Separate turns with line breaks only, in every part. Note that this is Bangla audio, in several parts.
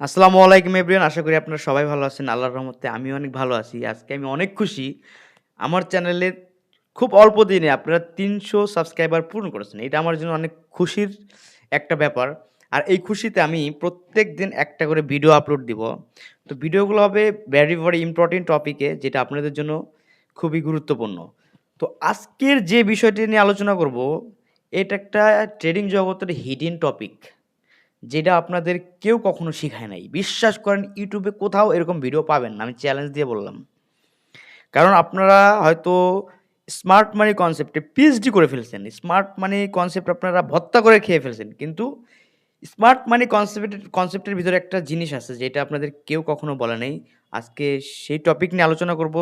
আসসালামু আলাইকুম এভরিওয়ান আশা করি আপনারা সবাই ভালো আছেন। আল্লাহর রহমতে আমি অনেক ভালো আছি। আজকে আমি অনেক খুশি। আমার চ্যানেলে খুব অল্প দিনে আপনারা তিনশো সাবস্ক্রাইবার পূরণ করেছেন। এটা আমার জন্য অনেক খুশির একটা ব্যাপার। আর এই খুশিতে আমি প্রত্যেক দিন একটা করে ভিডিও আপলোড দিব। তো ভিডিওগুলো হবে ভেরি ভেরি ইম্পর্টেন্ট টপিকে যেটা আপনাদের জন্য খুবই গুরুত্বপূর্ণ। তো আজকের যে বিষয়টি নিয়ে আলোচনা করব, এটা একটা ট্রেডিং জগতের হিডেন টপিক যেটা আপনাদের কেউ কখনো শেখায় নাই। বিশ্বাস করেন ইউটিউবে কোথাও এরকম ভিডিও পাবেন না। আমি চ্যালেঞ্জ দিয়ে বললাম। কারণ আপনারা হয়তো স্মার্ট মানি কনসেপ্টে পিএইচডি করে ফেলছেন। স্মার্ট মানি কনসেপ্ট আপনারা ভত্তা করে খেয়ে ফেলছেন। কিন্তু স্মার্ট মানি কনসেপ্টের কনসেপ্টের ভিতরে একটা জিনিস আছে যেটা আপনাদের কেউ কখনো বলে নেই। আজকে সেই টপিক নিয়ে আলোচনা করব।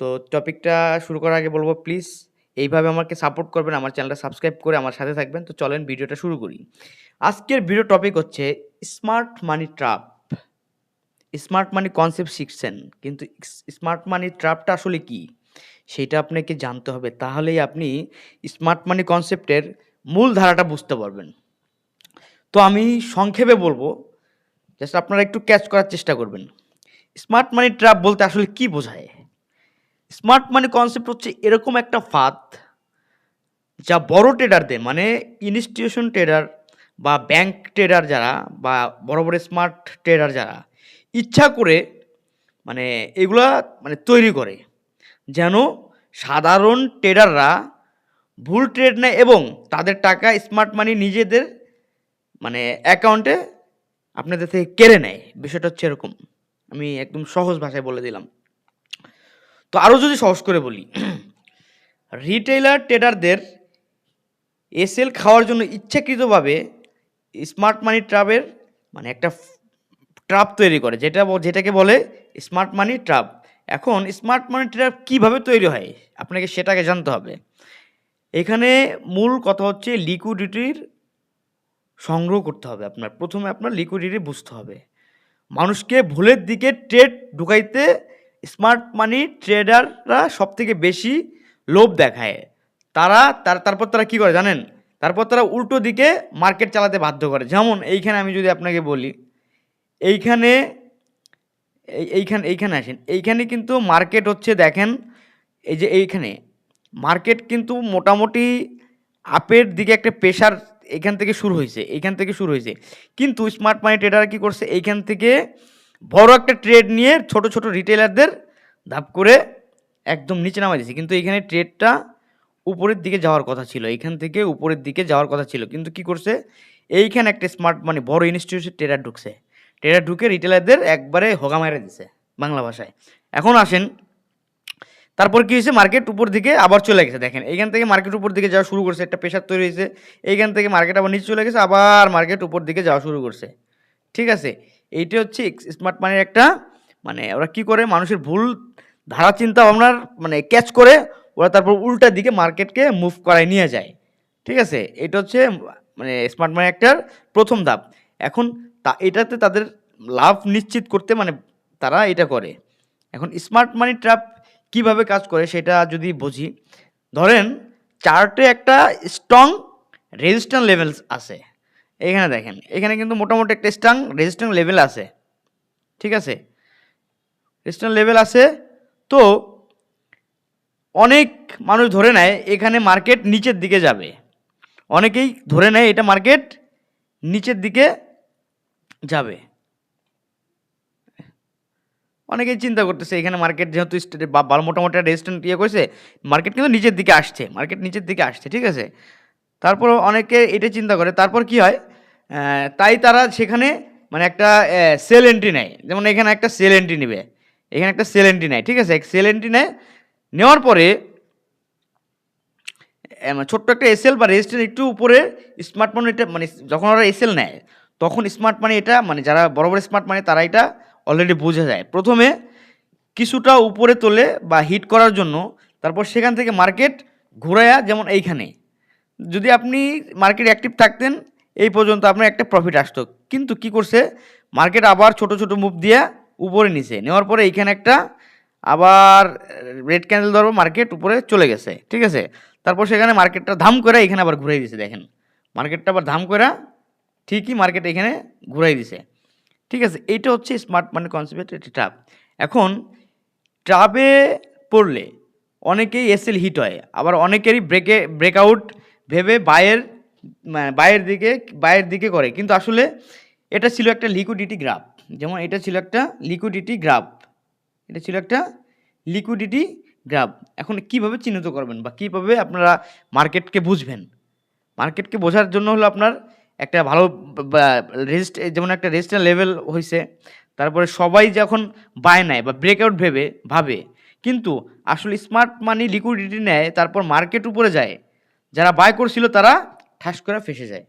তো টপিকটা শুরু করার আগে বলব প্লিজ এইভাবে আমাকে সাপোর্ট করবেন, আমার চ্যানেলটা সাবস্ক্রাইব করে আমার সাথে থাকবেন। তো চলেন ভিডিওটা শুরু করি। আজকের ভিডিও টপিক হচ্ছে smart money trap smart money concept শিখছেন, কিন্তু স্মার্ট মানি ট্রাপটা আসলে কি? সেটা আপনাকে জানতে হবে। তাহলেই আপনি স্মার্ট মানি কনসেপ্টের মূল ধারাটা বুঝতে পারবেন। তো আমি সংক্ষেপে বলব জাস্ট আপনারা একটু ক্যাচ করার চেষ্টা করবেন। স্মার্ট মানি ট্র্যাপ বলতে আসলে কি বোঝায়? স্মার্ট মানি কনসেপ্ট হচ্ছে এরকম একটা ফাঁদ যা বড় ট্রেডারদের মানে ইনস্টিটিউশন ট্রেডার বা ব্যাংক ট্রেডার যারা বা বড় বড় স্মার্ট ট্রেডার যারা, ইচ্ছা করে মানে এগুলা মানে তৈরি করে। যেন সাধারণ ট্রেডাররা ভুল ট্রেড নেয় এবং তাদের টাকা স্মার্ট মানি নিজেদের মানে অ্যাকাউন্টে আপনাদের থেকে কেড়ে নেয়। বিষয়টা হচ্ছে এরকম। আমি একদম সহজ ভাষায় বলে দিলাম। তো আরও যদি সহজ করে বলি রিটেইলার ট্রেডারদের এসএল খাওয়ার জন্য ইচ্ছাকৃতভাবে স্মার্ট মানি ট্রাপের মানে একটা ট্রাপ তৈরি করে, যেটা যেটাকে বলে স্মার্ট মানি ট্রাপ এখন স্মার্ট মানি ট্রাপ কীভাবে তৈরি হয়? আপনাকে সেটাকে জানতে হবে। এখানে মূল কথা হচ্ছে লিকুইডিটির সংগ্রহ করতে হবে আপনার। প্রথমে আপনার লিকুইডিটি বুঝতে হবে। মানুষকে ভুলের দিকে ট্রেড ঢুকাইতে স্মার্ট মানি ট্রেডাররা সব থেকে বেশি লোভ দেখায়। তারা, তার, তারপর তারা কি করে জানেন? তারপর তারা উল্টো দিকে মার্কেট চালাতে বাধ্য করে। যেমন এইখানে আমি যদি আপনাকে বলি, এইখানে, এই, এইখানে এইখানে আসেন। এইখানে কিন্তু মার্কেট হচ্ছে দেখেন, এই যে এইখানে, মার্কেট কিন্তু মোটামুটি আপের দিকে একটা প্রেশার এখান থেকে শুরু হয়েছে এইখান থেকে শুরু হয়েছে। কিন্তু স্মার্ট মানি ট্রেডার কী করছে? এইখান থেকে বড় একটা ট্রেড নিয়ে ছোট ছোট রিটেলারদের ধাপ করে একদম নিচে নামা দিয়েছে। কিন্তু এইখানে ট্রেডটা উপরের দিকে যাওয়ার কথা ছিল। এইখান থেকে উপরের দিকে যাওয়ার কথা ছিল। কিন্তু কি করছে? এইখানে একটা স্মার্ট মানে বড় ইনস্টিটিউশন ট্রেডার ঢুকছে। ট্রেডার ঢুকে রিটেলারদের একবারে হোগা মেরে দিছে বাংলা ভাষায়। এখন আসেন, তারপর কি হয়েছে? মার্কেট উপর দিকে আবার চলে গেছে। দেখেন, এইখান থেকে মার্কেট উপর দিকে যাওয়া শুরু করছে। একটা প্রেশার তৈরি হয়েছে। এইখান থেকে মার্কেট আবার নিচে চলে গেছে। আবার মার্কেট উপর দিকে যাওয়া শুরু করছে। ঠিক আছে? এইটা হচ্ছে স্মার্ট মানির একটা মানে ওরা কি করে? মানুষের ভুল ধারা চিন্তা ভাবনার মানে ক্যাচ করে, ওরা তারপর উল্টা দিকে মার্কেটকে মুভ করায় নিয়ে যায়। ঠিক আছে? এটা হচ্ছে মানে স্মার্ট মানি একটার প্রথম ধাপ। এখন তা, এটাতে তাদের লাভ নিশ্চিত করতে মানে তারা এটা করে। এখন স্মার্ট মানি ট্র্যাপ কীভাবে কাজ করে সেটা যদি বুঝি, ধরেন চার্টে একটা স্ট্রং রেজিস্ট্যান্স লেভেলস আছে। এখানে দেখেন, এখানে কিন্তু মোটামুটি একটা স্ট্রং রেজিস্ট্যান্স লেভেল আছে। ঠিক আছে? রেজিস্ট্যান্স লেভেল আছে, তো অনেক মানুষ ধরে নেয় এখানে মার্কেট নিচের দিকে যাবে। অনেকেই ধরে নেয় এটা মার্কেট নিচের দিকে যাবে। অনেকেই চিন্তা করতেছে এখানে মার্কেট যেহেতু বা মোটামুটি রেজিস্ট্যান্ট ইয়ে করেছে মার্কেট কিন্তু নিচের দিকে আসছে মার্কেট নিচের দিকে আসছে, ঠিক আছে? তারপর অনেকে এটা চিন্তা করে, তারপর কি হয়? তাই তারা সেখানে মানে একটা সেল এন্ট্রি নেয়। যেমন এখানে একটা সেল এন্ট্রি নেবে। এখানে একটা সেল এন্ট্রি নেয়, ঠিক আছে? সেল এন্ট্রি নেয়, নেওয়ার পরে ছোট্ট একটা এসএল বা রেজিস্ট্রেশন একটু উপরে স্মার্ট মানি এটা মানে যখন ওরা এসএল নেয়, তখন স্মার্ট মানি এটা মানে যারা বড় বড় স্মার্ট মানি তারা এটা অলরেডি বোঝা যায়। প্রথমে কিছুটা উপরে তোলে বা হিট করার জন্য, তারপর সেখান থেকে মার্কেট ঘুরায়া যেমন এইখানে। যদি আপনি মার্কেট অ্যাক্টিভ থাকতেন এই পর্যন্ত আপনার একটা প্রফিট আসতো। কিন্তু কি করছে? মার্কেট আবার ছোট ছোট মুভ দিয়ে উপরে নিছে। নেওয়ার পরে এইখানে একটা আবার রেড ক্যান্ডেল ধরবো মার্কেট উপরে চলে গেছে। ঠিক আছে? তারপর সেখানে মার্কেটটা ধাম করে এখানে আবার ঘুরাই দিছে দেখেন। মার্কেটটা আবার ধাম করে ঠিকই মার্কেট এখানে ঘুরাই দিছে। ঠিক আছে? এইটা হচ্ছে স্মার্ট মানি কনসেপ্টের একটি ট্রাপ এখন ট্রাপে পড়লে অনেকেই এসএল হিট হয়। আবার অনেকেরই ব্রেকে ব্রেকআউট ভেবে বায়ের মানে বায়ের দিকে, বাইরের দিকে করে। কিন্তু আসলে এটা ছিল একটা লিকুইডিটি গ্রাফ যেমন এটা ছিল একটা লিকুইডিটি গ্রাফ এটা ছিল একটা লিকুইডিটি গ্রাফ এখন কীভাবে চিহ্নিত করবেন বা কীভাবে আপনারা মার্কেটকে বুঝবেন? মার্কেটকে বোঝার জন্য হলো আপনার একটা ভালো রেজিস্ট, যেমন একটা রেজিস্টার লেভেল হয়েছে তারপরে সবাই যখন বায় নেয় বা ব্রেকআউট ভেবে, ভাবে, কিন্তু আসলে স্মার্ট মানি লিকুইডিটি নেয়, তারপর মার্কেট উপরে যায়। যারা বাই করছিল তারা ঠাস করে ফেসে যায়।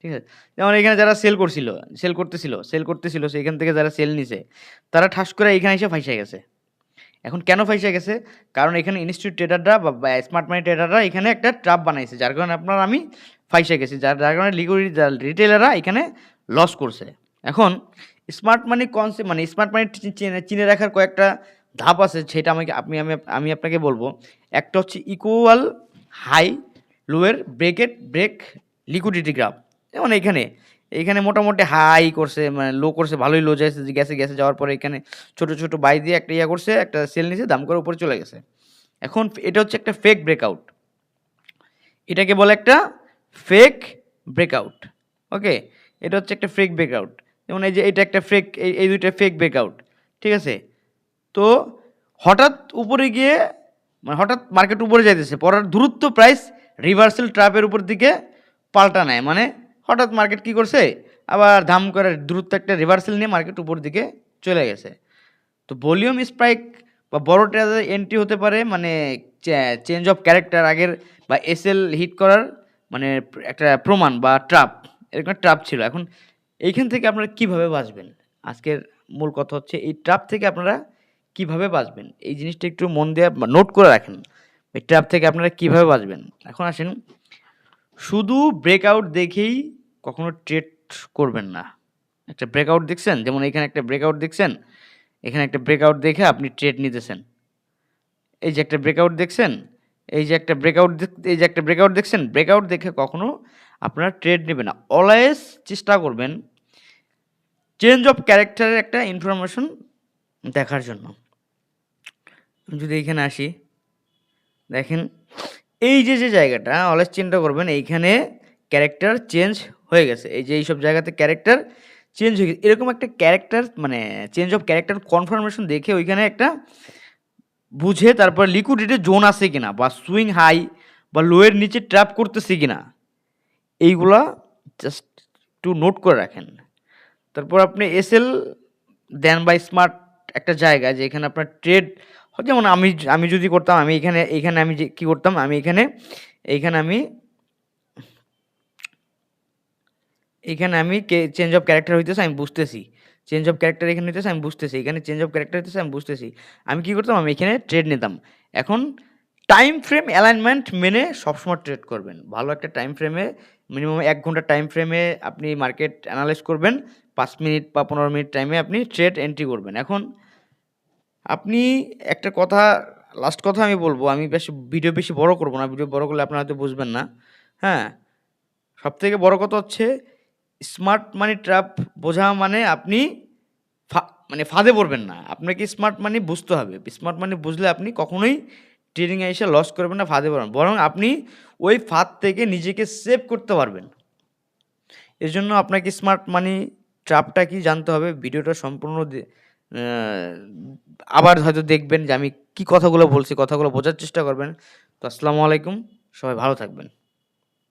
ঠিক আছে? যেমন এখানে যারা সেল করছিল সেল করতেছিল সেল করতেছিল সেখান থেকে যারা সেল নিছে, তারা ঠাস করে এখানে এসে ফাইসে গেছে। এখন কেন ফাইসে গেছে? কারণ এখানে ইনস্টিটিউট ট্রেডাররা বা স্মার্ট মানি ট্রেডাররা এখানে একটা ট্রাপ বানাইছে, যার কারণে আপনার আমি ফাইসে গেছি, যার যার কারণে লিকুইড রিটেলাররা এখানে লস করছে। এখন স্মার্ট মানি কনসেপ্ট মানে স্মার্ট মানি চিনে রাখার কয়েকটা ধাপ আছে, সেটা আমাকে আপনি আমি আমি আপনাকে বলব। একটা হচ্ছে equal high লোয়ের bracket break liquidity graph যেমন এখানে এইখানে মোটামুটি হাই করছে মানে লো করছে, ভালোই লো যাচ্ছে গ্যাসে গ্যাসে যাওয়ার পরে এখানে ছোট ছোট বাই দিয়ে একটা ইয়া করছে, একটা সেল নিছে, দাম করে উপরে চলে গেছে। এখন এটা হচ্ছে একটা ফেক ব্রেকআউট এটাকে বলে একটা ফেক ব্রেকআউট ওকে এটা হচ্ছে একটা ফেক ব্রেকআউট যেমন এই যে এটা একটা ফেক এই এই দুইটা ফেক ব্রেকআউট ঠিক আছে? তো হঠাৎ উপরে গিয়ে মানে হঠাৎ মার্কেট উপরে যাইতেছে পরের দূরত্ব প্রাইস রিভার্সাল ট্রাপের উপর দিকে পাল্টা নেয়। মানে হঠাৎ মার্কেট কি করছে? আবার ধাম করে দ্রুত একটা রিভার্সাল নিয়ে মার্কেট উপর দিকে চলে গেছে। তো ভলিউম স্প্রাইক বা বড় ট্রেডার এন্ট্রি হতে পারে মানে চেঞ্জ অফ ক্যারেক্টার আগের বা এসএল হিট করার মানে একটা প্রমাণ বা ট্রাপ এরকম ট্রাপ ছিল। এখন এইখান থেকে আপনারা কীভাবে বাঁচবেন? আজকের মূল কথা হচ্ছে, এই ট্রাপ থেকে আপনারা কীভাবে বাঁচবেন? এই জিনিসটা একটু মন দিয়ে নোট করে রাখেন। এই ট্রাপ থেকে আপনারা কীভাবে বাঁচবেন? এখন আসেন। শুধু ব্রেকআউট দেখেই কখনো ট্রেড করবেন না। একটা ব্রেকআউট দেখছেন? যেমন এখানে একটা ব্রেকআউট দেখছেন? এখানে একটা ব্রেকআউট দেখে আপনি ট্রেড নিতেছেন। এই যে একটা ব্রেকআউট দেখছেন? এই যে একটা ব্রেকআউট এই যে একটা ব্রেকআউট দেখছেন? ব্রেকআউট দেখে কখনো আপনারা ট্রেড নেবেন না। অলওয়েজ চেষ্টা করবেন চেঞ্জ অফ ক্যারেক্টারের একটা ইনফরমেশন দেখার জন্য। যদি এখানে আসি। দেখেন, এই যে যে জায়গাটা অলওয়েজ চিন্তা করবেন, এইখানে ক্যারেক্টার চেঞ্জ হয়ে গেছে। এই যে, এইসব জায়গাতে ক্যারেক্টার চেঞ্জ হয়ে গেছে। এরকম একটা ক্যারেক্টার মানে চেঞ্জ অফ ক্যারেক্টার কনফার্মেশন দেখে ওইখানে একটা বুঝে তারপর লিকুইডিটি জোন আছে কিনা, বা সুইং হাই বা লোয়ের নিচে ট্র্যাপ করতেছে কিনা, এইগুলা জাস্ট একটু নোট করে রাখেন। তারপর আপনি এসএল দেন বাই স্মার্ট একটা জায়গা, যেখানে আপনার ট্রেড যেমন আমি আমি যদি করতাম, আমি এখানে এখানে আমি যে, কী করতাম, আমি এখানে এইখানে আমি, এখানে আমি চেঞ্জ অফ ক্যারেক্টার হইতেছে, আমি বুঝতেছি। চেঞ্জ অফ ক্যারেক্টার এখানে হইতেছে, আমি বুঝতেছি। এখানে চেঞ্জ অফ ক্যারেক্টার হইতেছে, আমি বুঝতেছি। আমি কী করতাম, আমি এখানে ট্রেড নিতাম। এখন টাইম ফ্রেম অ্যালাইনমেন্ট মেনে সবসময় ট্রেড করবেন। ভালো একটা টাইম ফ্রেমে মিনিমাম এক ঘণ্টা টাইম ফ্রেমে আপনি মার্কেট অ্যানালাইজ করবেন। পাঁচ মিনিট বা পনেরো মিনিট টাইমে আপনি ট্রেড এন্ট্রি করবেন। এখন আপনি একটা কথা লাস্ট কথা আমি বলব, আমি বেশি ভিডিও বেশি বড় করব না ভিডিও বড় করলে আপনারা হয়তো বুঝবেন না। হ্যাঁ সব থেকে বড় কথা হচ্ছে স্মার্ট মানি ট্র্যাপ বোঝা মানে আপনি মানে ফাঁদে পড়বেন না। আপনাকে স্মার্ট মানি বুঝতে হবে। স্মার্ট মানি বুঝলে আপনি কখনোই ট্রেডিংয়ে এসে লস করবেন না, ফাঁদে পড়বেন বরং আপনি ওই ফাঁদ থেকে নিজেকে সেভ করতে পারবেন। এর জন্য আপনাকে স্মার্ট মানি ট্রাপটা কি জানতে হবে? ভিডিওটা সম্পূর্ণ আবার হয়তো দেখবেন যে আমি কি কথাগুলো বলছি, কথাগুলো বোঝার চেষ্টা করবেন। তো আসসালামু আলাইকুম, সবাই ভালো থাকবেন।